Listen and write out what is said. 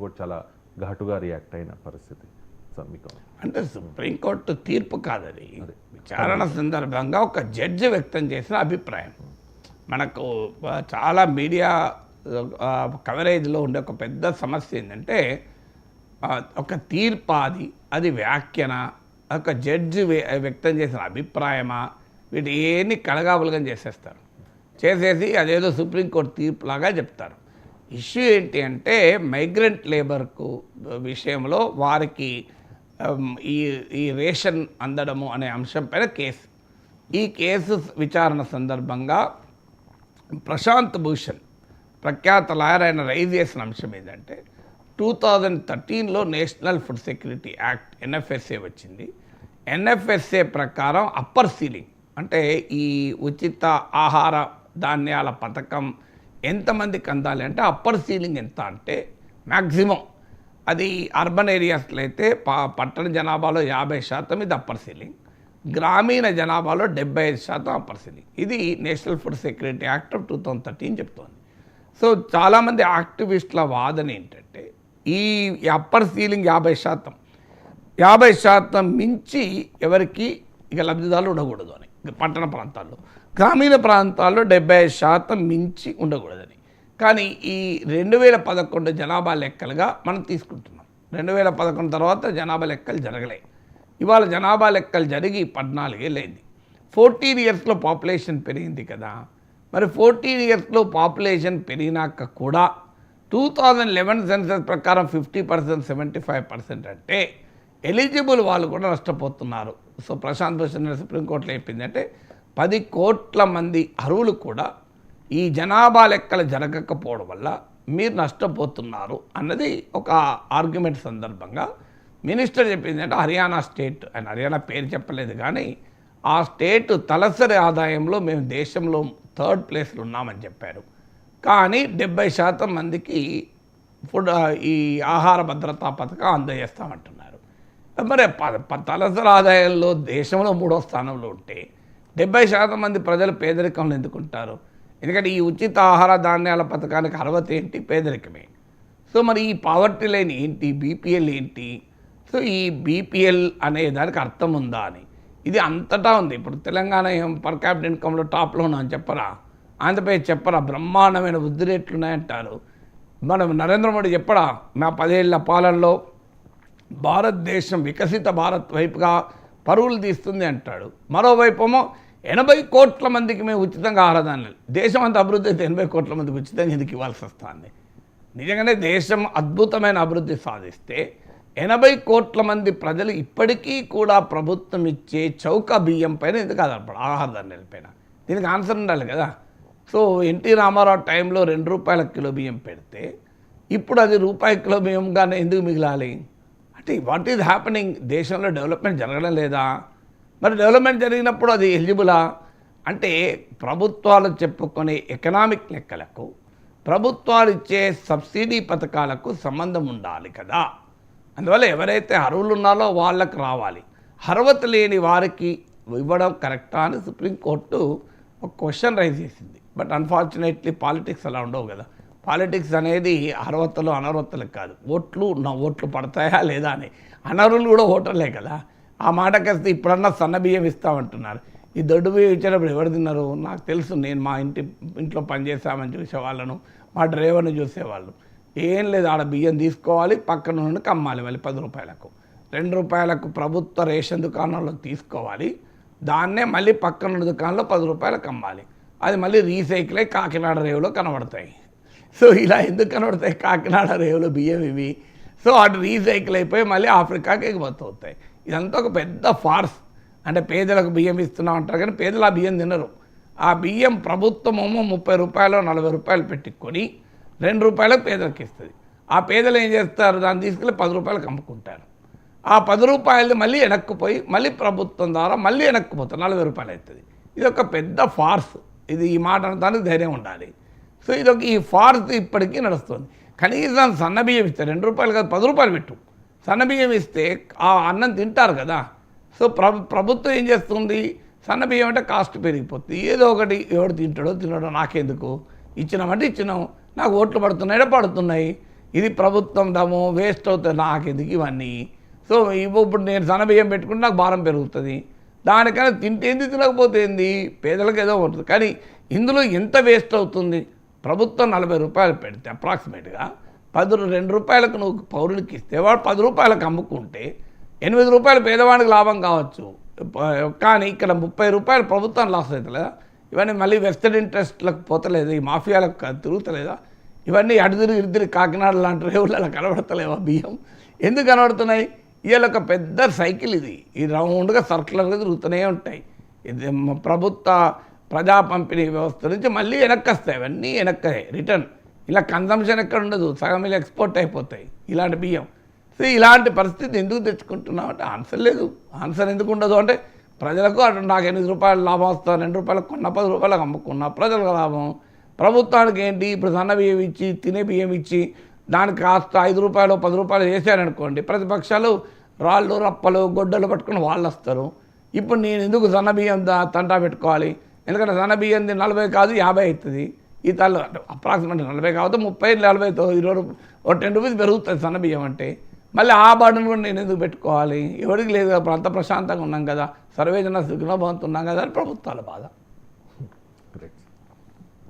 Supreme court చాలా ఘాటుగా react అయిన పరిస్థితి అంటే సుప్రీంకోర్టు తీర్పు కాదది. విచారణ సందర్భంగా ఒక జడ్జి వ్యక్తం చేసిన అభిప్రాయం. మనకు చాలా మీడియా కవరేజ్లో ఉండే ఒక పెద్ద సమస్య ఏంటంటే ఒక తీర్పు అది అది వ్యాఖ్యన ఒక జడ్జి వ్య- వ్యక్తం చేసిన అభిప్రాయమా వీటి ఏన్ని కలగాబులగం చేసేస్తారు. చేసేసి అదేదో సుప్రీంకోర్టు తీర్పులాగా చెప్తారు. ఇష్యూ ఏంటి అంటే మైగ్రెంట్ లేబర్కు విషయంలో వారికి ఈ ఈ రేషన్ అందడము అనే అంశం పైన కేసు. ఈ కేసు విచారణ సందర్భంగా ప్రశాంత్ భూషణ్ ప్రఖ్యాత లాయర్ ఆయన రైజ్ చేసిన అంశం ఏంటంటే two thousand థర్టీన్లో national food security act NFSA వచ్చింది. ఎన్ఎఫ్ఎస్ఏ ప్రకారం అప్పర్ సీలింగ్ అంటే ఈ ఉచిత ఆహార ధాన్యాల పథకం ఎంతమందికి అందాలి అంటే అప్పర్ సీలింగ్ ఎంత అంటే మ్యాక్సిమం అది అర్బన్ ఏరియాస్లో అయితే పట్టణ జనాభాలో యాభై శాతం ఇది అప్పర్ సీలింగ్. గ్రామీణ జనాభాలో డెబ్బై ఐదు శాతం అప్పర్ సీలింగ్. ఇది national food security act of two thousand thirteen చెప్తోంది. సో చాలామంది యాక్టివిస్టుల వాదన ఏంటంటే ఈ అప్పర్ సీలింగ్ యాభై శాతం. యాభై శాతం మించి ఎవరికి ఇక లబ్ధిదారులు ఉండకూడదు అని. పట్టణ ప్రాంతాల్లో. గ్రామీణ ప్రాంతాల్లో డెబ్బై శాతం మించి ఉండకూడదని. కానీ ఈ రెండు వేల పదకొండు జనాభా లెక్కలుగా మనం తీసుకుంటున్నాం. రెండు వేల పదకొండు తర్వాత జనాభా లెక్కలు జరగలే. ఇవాళ జనాభా లెక్కలు జరిగి పద్నాలుగేళ్ళైంది. ఫోర్టీన్ ఇయర్స్లో పాపులేషన్ పెరిగింది కదా. మరి ఫోర్టీన్ ఇయర్స్లో పాపులేషన్ పెరిగినాక కూడా టూ థౌజండ్ లెవెన్ సెన్సెస్ ప్రకారం fifty percent seventy five percent అంటే ఎలిజిబుల్ వాళ్ళు కూడా నష్టపోతున్నారు. సో ప్రశాంత్ భూషణ్ సుప్రీంకోర్టులో చెప్పిందంటే పది కోట్ల మంది అరువులు కూడా ఈ జనాభా లెక్కలు జరగకపోవడం వల్ల మీరు నష్టపోతున్నారు అన్నది ఒక ఆర్గ్యుమెంట్ సందర్భంగా మినిస్టర్ చెప్పింది అంటే హర్యానా స్టేట్ ఆయన హర్యానా పేరు చెప్పలేదు కానీ ఆ స్టేట్ తలసరి ఆదాయంలో మేము దేశంలో థర్డ్ ప్లేస్లో ఉన్నామని చెప్పారు. కానీ డెబ్బై శాతం మందికి ఫుడ్ ఈ ఆహార భద్రతా పథకం అందజేస్తామంటున్నారు. మరి ప- తలసరి ఆదాయంలో దేశంలో మూడో స్థానంలో ఉంటే డెబ్బై శాతం మంది ప్రజలు పేదరికంలో ఎందుకుంటారు? ఎందుకంటే ఈ ఉచిత ఆహార ధాన్యాల పథకానికి అర్హత ఏంటి? పేదరికమే. సో మరి ఈ పావర్టీ లైన్ ఏంటి? బీపీఎల్ ఏంటి? సో ఈ బీపీఎల్ అనే దానికి అర్థం ఉందా అని. ఇది అంతటా ఉంది. ఇప్పుడు తెలంగాణ ఏం పర్ క్యాపిటల్ ఇన్కంలో టాప్లో ఉన్నామని చెప్పరా? ఆంధ్రప్రదేశ్ చెప్పరా? బ్రహ్మాండమైన వృద్ధి రేట్లు ఉన్నాయంటారు. మనం నరేంద్ర మోడీ చెప్పడా మా పదేళ్ళ పాలనలో భారతదేశం వికసిత భారత్ వైపుగా పరువులు తీస్తుంది అంటాడు. మరోవైపేమో ఎనభై కోట్ల మందికి మేము ఉచితంగా ఆరాధనలు దేశం అంత అభివృద్ధి అయితే ఎనభై కోట్ల మందికి ఉచితంగా ఎందుకు ఇవ్వాల్సి వస్తుంది? నిజంగానే దేశం అద్భుతమైన అభివృద్ధి సాధిస్తే ఎనభై కోట్ల మంది ప్రజలు ఇప్పటికీ కూడా ప్రభుత్వం ఇచ్చే చౌక బియ్యం పైన ఎందుకు ఆధారపడు ఆహార ధాన్యాల పైన? దీనికి ఆన్సర్ ఉండాలి కదా. సో ఎన్టీ రామారావు టైంలో రెండు రూపాయల కిలో బియ్యం పెడితే ఇప్పుడు అది రూపాయి కిలో బియ్యంగానే ఎందుకు మిగిలాలి? అంటే వాట్ ఈజ్ హ్యాపెనింగ్ దేశంలో డెవలప్మెంట్ జరగడం లేదా? మరి డెవలప్మెంట్ జరిగినప్పుడు అది ఎలిజిబులా అంటే ప్రభుత్వాలు చెప్పుకునే ఎకనామిక్ లెక్కలకు ప్రభుత్వాలు ఇచ్చే సబ్సిడీ పథకాలకు సంబంధం ఉండాలి కదా. అందువల్ల ఎవరైతే అర్హులు ఉన్నారో వాళ్ళకు రావాలి. అర్హత లేని వారికి ఇవ్వడం కరెక్టా అని సుప్రీంకోర్టు ఒక క్వశ్చన్ రైజ్ చేసింది. బట్ అన్ఫార్చునేట్లీ పాలిటిక్స్ అలా ఉండవు కదా. పాలిటిక్స్ అనేది అర్హతలు అనర్హతలకు కాదు. ఓట్లు నా ఓట్లు పడతాయా లేదా అని. అనర్హులు కూడా ఓటర్లే కదా. ఆ మాటకొస్తే ఇప్పుడన్నా సన్న బియ్యం ఇస్తామంటున్నారు. ఈ దొడ్డు బియ్యం ఇచ్చేటప్పుడు ఎవరు తిన్నారు? నాకు తెలుసు నేను మా ఇంటి ఇంట్లో పనిచేస్తామని చూసేవాళ్ళను మా డ్రైవర్ని చూసేవాళ్ళు ఏం లేదు ఆడ బియ్యం తీసుకోవాలి పక్కన నుండి కమ్మాలి మళ్ళీ పది రూపాయలకు. రెండు రూపాయలకు ప్రభుత్వ రేషన్ దుకాణంలో తీసుకోవాలి దాన్నే మళ్ళీ పక్కన దుకాణంలో పది రూపాయలకు అమ్మాలి. అది మళ్ళీ రీసైకిల్ అయి కాకినాడ రేవులో కనబడతాయి. సో ఇలా ఎందుకు కనబడతాయి? కాకినాడ రేవులో బియ్యం ఇవి. సో అటు రీసైకిల్ అయిపోయి మళ్ళీ ఆఫ్రికాకి ఎగుమతి అవుతాయి. ఇదంతా ఒక పెద్ద ఫార్స్. అంటే పేదలకు బియ్యం ఇస్తున్నాం అంటారు కానీ పేదలు ఆ బియ్యం తినరు. ఆ బియ్యం ప్రభుత్వమేమో ముప్పై రూపాయలు నలభై రూపాయలు పెట్టుకొని రెండు రూపాయలకు పేదలకు ఇస్తుంది. ఆ పేదలు ఏం చేస్తారు? దాన్ని తీసుకెళ్ళి పది రూపాయలకు అమ్ముకుంటారు. ఆ పది రూపాయలు మళ్ళీ వెనక్కుపోయి మళ్ళీ ప్రభుత్వం ద్వారా మళ్ళీ వెనక్కుపోతారు నలభై రూపాయలు అవుతుంది. ఇది ఒక పెద్ద ఫార్స్. ఇది ఈ మాట అనడానికి ధైర్యం ఉండాలి. సో ఇది ఒక ఈ ఫార్స్ ఇప్పటికీ నడుస్తుంది. కనీసం సన్నబియ్యం ఇస్తే రెండు రూపాయలు కాదు పది రూపాయలు పెట్టు. సన్నబియ్యం ఇస్తే ఆ అన్నం తింటారు కదా. సో ప్రభుత్వం ఏం చేస్తుంది? సన్నబియ్యం అంటే కాస్ట్ పెరిగిపోతుంది. ఏదో ఒకటి ఎవడు తింటాడో తినడో నాకెందుకు? ఇచ్చినామంటే ఇచ్చినాం. నాకు ఓట్లు పడుతున్నాయి పడుతున్నాయి? ఇది ప్రభుత్వం దము వేస్ట్ అవుతుంది. నాకెందుకు ఇవన్నీ? సో ఇప్పుడు నేను సన్నబియ్యం పెట్టుకుంటే నాకు భారం పెరుగుతుంది. దానికన్నా తింటేంది తినకపోతే ఏంది? పేదలకు ఏదో ఉంటుంది. కానీ ఇందులో ఎంత వేస్ట్ అవుతుంది? ప్రభుత్వం నలభై రూపాయలు పెడితే అప్రాక్సిమేట్గా పది రెండు రూపాయలకు నువ్వు పౌరునికి ఇస్తే వాడు పది రూపాయలకు అమ్ముకుంటే ఎనిమిది రూపాయలు పేదవాడికి లాభం కావచ్చు. కానీ ఇక్కడ ముప్పై రూపాయలు ప్రభుత్వం లాస్ అవుతలేదా ఇవన్నీ మళ్ళీ వెస్టర్న్ ఇంట్రెస్ట్లకు పోతలేదు? ఈ మాఫియాలకు తిరుగుతలేదా? ఇవన్నీ అడిదిరి ఇడిదిరి కాకినాడ లాంటి రేవులలో కనబడతలేవా బియ్యం? ఎందుకు కనబడుతున్నాయి? ఇవాళ ఒక పెద్ద సైకిల్ ఇది. ఈ రౌండ్గా సర్కులర్గా తిరుగుతూనే ఉంటాయి. ఇది ప్రభుత్వ ప్రజా పంపిణీ వ్యవస్థ నుంచి మళ్ళీ వెనక్కి వస్తాయి అవన్నీ వెనక్కే. రిటర్న్ ఇలా కన్సంప్షన్ ఎక్కడ ఉండదు. సగం ఇలా ఎక్స్పోర్ట్ అయిపోతాయి. ఇలాంటి బియ్యం. సో ఇలాంటి పరిస్థితి ఎందుకు తెచ్చుకుంటున్నాం అంటే ఆన్సర్ లేదు. ఆన్సర్ ఎందుకు ఉండదు అంటే ప్రజలకు అటు నాకు ఎనిమిది రూపాయలు లాభం వస్తా రెండు రూపాయలకు కొన్న పది రూపాయలకు అమ్ముకున్నా ప్రజలకు లాభం. ప్రభుత్వానికి ఏంటి? ఇప్పుడు సన్న బియ్యం ఇచ్చి తినే బియ్యం ఇచ్చి దానికి కాస్త ఐదు రూపాయలు పది రూపాయలు వేసారనుకోండి ప్రతిపక్షాలు రాళ్ళు రప్పలు గొడ్డలు పట్టుకుని వాళ్ళు వస్తారు. ఇప్పుడు నేను ఎందుకు సన్న బియ్యం దా- తంటా పెట్టుకోవాలి? ఎందుకంటే సన్న నలభై కాదు యాభై అవుతుంది. ఈ తల్లు అప్రాక్సిమేట్ నలభై కాకపోతే ముప్పై నలభైతో ఇరవై ఒక టెన్ రూపీస్ పెరుగుతుంది సన్న బియ్యం అంటే. మళ్ళీ ఆ బాడను కూడా నేను ఎందుకు పెట్టుకోవాలి? ఎవరికి లేదు కదా అంత ప్రశాంతంగా ఉన్నాం కదా. సర్వేజన సుఖనభవంతో ఉన్నాం కదా అని ప్రభుత్వాల బాధ.